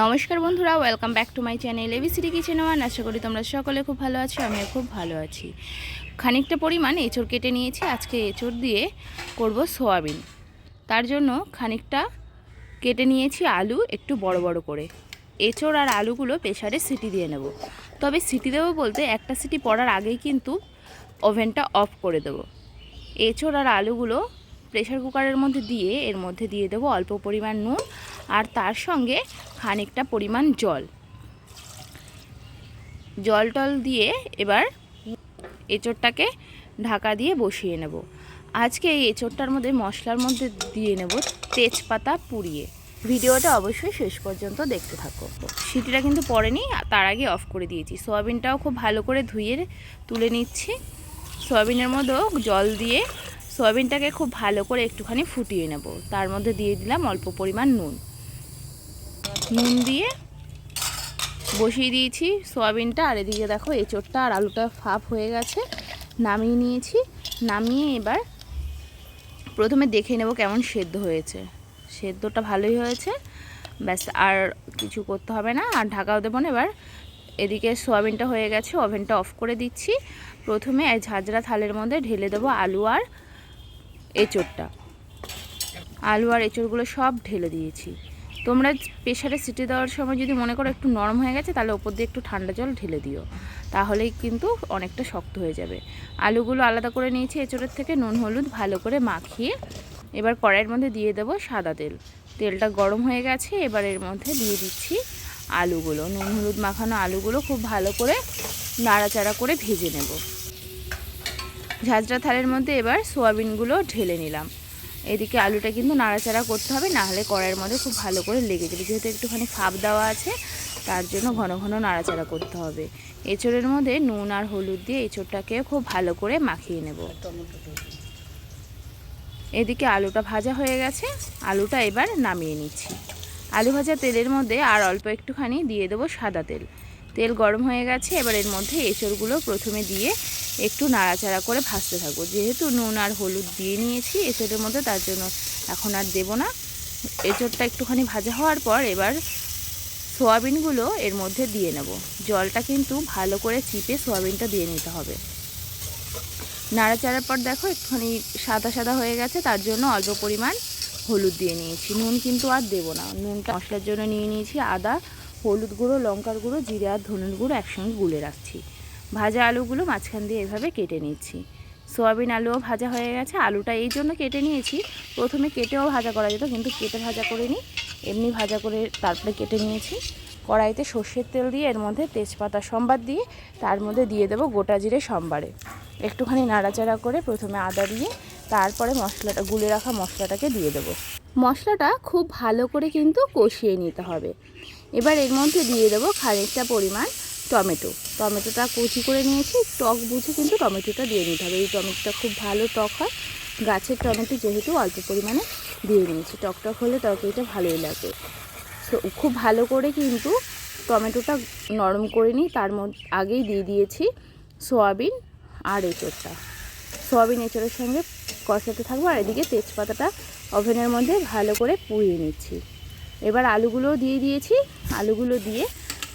নমস্কার বন্ধুরা welcome back to my channel ABCD kitchen one আশা করি তোমরা সকলে খুব ভালো আছো, আমিও খুব ভালো আছি। খানিকটা পরিমাণ এঁচড় কেটে নিয়েছি, আজকে এঁচড় দিয়ে করব সোয়াবিন। তার জন্য খানিকটা কেটে নিয়েছি আলু, একটু বড় বড় করে। এঁচড় আর আলুগুলো প্রেশারে সিটি দিয়ে নেব। তবে সিটি দেবো বলতে একটা সিটি পড়ার আগেই কিন্তু ওভেনটা অফ করে দেবো। এঁচড় আর আলুগুলো প্রেশার কুকারের মধ্যে দিয়ে, এর মধ্যে দিয়ে দেবো অল্প পরিমাণ নুন। আর তার সঙ্গে খানিকটা পরিমাণ জল। জল টল দিয়ে এবার এঁচড়টাকে ঢাকা দিয়ে বসিয়ে নেব। আজকে এই এঁচড়টার মধ্যে, মশলার মধ্যে দিয়ে নেব তেজপাতা পুড়িয়ে। ভিডিওটা অবশ্যই শেষ পর্যন্ত দেখতে থাকো। সিটিটা কিন্তু পড়েনি, তার আগে অফ করে দিয়েছি। সয়াবিনটাও খুব ভালো করে ধুয়ে তুলে নিচ্ছি। সয়াবিনের মধ্যেও জল দিয়ে সয়াবিনটাকে খুব ভালো করে একটুখানি ফুটিয়ে নেব। তার মধ্যে দিয়ে দিলাম অল্প পরিমাণ নুন। নুন দিয়ে বসিয়ে দিয়েছি সয়াবিনটা। আর এদিকে দেখো এঁচোড়টা আর আলুটা ফাফ হয়ে গেছে। নামিয়ে নিয়েছি। নামিয়ে এবার প্রথমে দেখে নেব কেমন সেদ্ধ হয়েছে। সেদ্ধটা ভালোই হয়েছে। ব্যাস, আর কিছু করতে হবে না। আর ঢাকাও দেবো না এবার। এদিকে সোয়াবিনটা হয়ে গেছে, ওভেনটা অফ করে দিচ্ছি। প্রথমে ঝাঁঝরা থালের মধ্যে ঢেলে দেবো আলু আর এঁচোড়টা। আলু আর এঁচোড়গুলো সব ঢেলে দিয়েছি। তোমরা প্রেশারে সিটি দেওয়ার সময় যদি মনে করো একটু নরম হয়ে গেছে, তাহলে ওপর দিয়ে একটু ঠান্ডা জল ঢেলে দিও। তাহলেই কিন্তু অনেকটা শক্ত হয়ে যাবে। আলুগুলো আলাদা করে নিয়েছি এঁচোড়ের থেকে, নুন, হলুদ ভালো করে মাখিয়ে এবার কড়াইয়ের মধ্যে দিয়ে দেবো সাদা তেল। তেলটা গরম হয়ে গেছে, এবার এর মধ্যে দিয়ে দিচ্ছি আলুগুলো। নুন, হলুদ মাখানো আলুগুলো খুব ভালো করে নাড়াচাড়া করে ভেজে নেব। ঝাঁঝরা থালের মধ্যে এবার সোয়াবিনগুলো ঢেলে নিলাম। এদিকে আলুটা কিন্তু নাড়াচাড়া করতে হবে না হলে কড়াইয়ের মধ্যে খুব ভালো করে লেগে যাবে। যেহেতু একটুখানি ফাপ দেওয়া আছে, তার জন্য ঘন ঘন নাড়াচাড়া করতে হবে। এঁচড়ের মধ্যে নুন আর হলুদ দিয়ে এঁচড়টাকে খুব ভালো করে মাখিয়ে নেব। এদিকে আলুটা ভাজা হয়ে গেছে, আলুটা এবার নামিয়ে নিচ্ছি। আলু ভাজা তেলের মধ্যে আর অল্প একটুখানি দিয়ে দেবো সাদা তেল। তেল গরম হয়ে গেছে, এবার এর মধ্যে এঁচড়গুলো প্রথমে দিয়ে একটু নাড়াচাড়া করে ভাজতে থাকব। যেহেতু নুন আর হলুদ দিয়ে নিয়েছি এঁচড়ের মধ্যে তার জন্য এখন আর দেবো না। এঁচড়টা একটুখানি ভাজা হওয়ার পর এবার সোয়াবিনগুলো এর মধ্যে দিয়ে নেব। জলটা কিন্তু ভালো করে চিপে সোয়াবিনটা দিয়ে নিতে হবে। নাড়াচাড়ার পর দেখো একটুখানি সাদা সাদা হয়ে গেছে, তার জন্য অল্প পরিমাণ হলুদ দিয়ে নিয়েছি। নুন কিন্তু আর দেবো না। নুনটা মশলার জন্য নিয়ে নিয়েছি আদা, হলুদ গুঁড়ো, লঙ্কার গুঁড়ো, জিরে আর ধনের গুঁড়ো একসঙ্গে গুলে রাখছি। ভাজা আলুগুলো মাঝখান দিয়ে এভাবে কেটে নিচ্ছি। সোয়াবিন আলুও ভাজা হয়ে গেছে, আলুটা এই জন্য কেটে নিয়েছি। প্রথমে কেটেও ভাজা করা যেত, কিন্তু কেটে ভাজা করে নিই এমনি ভাজা করে তারপরে কেটে নিয়েছি। কড়াইতে সর্ষের তেল দিয়ে এর মধ্যে তেজপাতা সম্বার দিয়ে তার মধ্যে দিয়ে দেবো গোটা জিরে সম্বারে। একটুখানি নাড়াচাড়া করে প্রথমে আদা দিয়ে তারপরে মশলাটা, গুলে রাখা মশলাটাকে দিয়ে দেবো। মশলাটা খুব ভালো করে কিন্তু কষিয়ে নিতে হবে। এবার এর মধ্যে দিয়ে দেবো খানিকটা পরিমাণ টমেটো। টমেটোটা কুচি করে নিয়েছি, টক বুঝে কিন্তু টমেটোটা দিয়ে নিতে হবে। এই টমেটোটা খুব ভালো টক হয়। গাছের টমেটো যেহেতু অল্প পরিমাণে দিয়ে নিয়েছি, টক টক হলে তরকারিটা ভালোই লাগে তো খুব ভালো করে কিন্তু টমেটোটা নরম করে নিই। তার মধ্যে আগেই দিয়ে দিয়েছি সোয়াবিন আর এঁচড়টা। সোয়াবিন, এঁচড়ের সঙ্গে কষাতে থাকব আর এদিকে তেজপাতাটা ওভেনের মধ্যে ভালো করে পুড়িয়ে নিচ্ছি। এবার আলুগুলোও দিয়ে দিয়েছি। আলুগুলো দিয়ে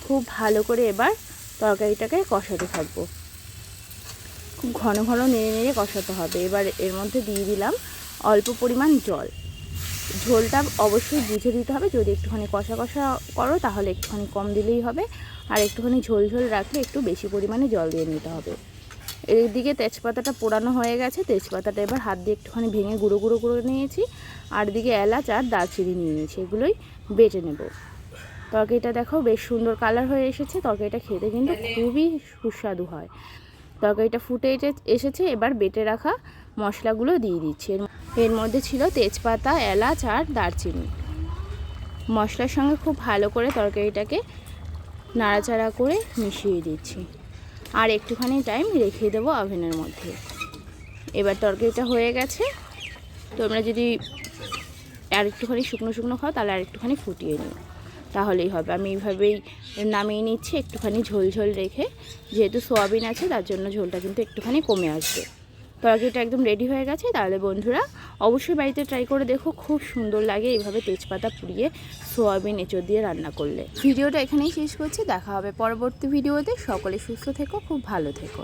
খুব ভালো করে এবার তরকারিটাকে কষাতে থাকব। খুব ঘন ঘন নেড়ে নেড়ে কষাতে হবে। এবার এর মধ্যে দিয়ে দিলাম অল্প পরিমাণ জল। ঝোলটা অবশ্যই বুঝে দিতে হবে। যদি একটুখানি কষা কষা করো, তাহলে একটুখানি কম দিলেই হবে। আর একটুখানি ঝোল ঝোল রাখলে একটু বেশি পরিমাণে জল দিয়ে নিতে হবে। এদিকে তেজপাতাটা পোড়ানো হয়ে গেছে। তেজপাতাটা এবার হাত দিয়ে একটুখানি ভেঙে গুঁড়ো গুঁড়ো করে নিয়েছি। আর দিকে এলাচ আর দারচিনি নিয়ে নিয়েছি। এগুলোই বেটে নেব। তরকারিটা দেখো বেশ সুন্দর কালার হয়ে এসেছে। তরকারিটা খেতে কিন্তু খুবই সুস্বাদু হয়। তরকারিটা ফুটে এসেছে, এবার বেটে রাখা মশলাগুলো দিয়ে দিচ্ছি। এর মধ্যে ছিল তেজপাতা, এলাচ আর দারচিনি। মশলার সঙ্গে খুব ভালো করে তরকারিটাকে নাড়াচাড়া করে মিশিয়ে দিচ্ছি। আর একটুখানি টাইম রেখে দেবো ওভেনের মধ্যে। এবার তরকারিটা হয়ে গেছে। তোমরা যদি আর একটুখানি শুকনো শুকনো খাও, তাহলে আর একটুখানি ফুটিয়ে নিও। তাহলেই হবে। আমি এইভাবেই নামিয়ে নিচ্ছি, একটুখানি ঝোল ঝোল রেখে। যেহেতু সোয়াবিন আছে, তার জন্য ঝোলটা কিন্তু একটুখানি কমে আসবে। তরকারিটা একদম রেডি হয়ে গেছে, তাহলে বন্ধুরা অবশ্যই বাড়িতে ট্রাই করে দেখো, খুব সুন্দর লাগে এইভাবে তেজপাতা পুড়িয়ে সোয়াবিন এঁচড় দিয়ে রান্না করলে। ভিডিওটা এখানেই শেষ করছি, দেখা হবে পরবর্তী ভিডিওতে। সকলে সুস্থ থেকো, খুব ভালো থেকো।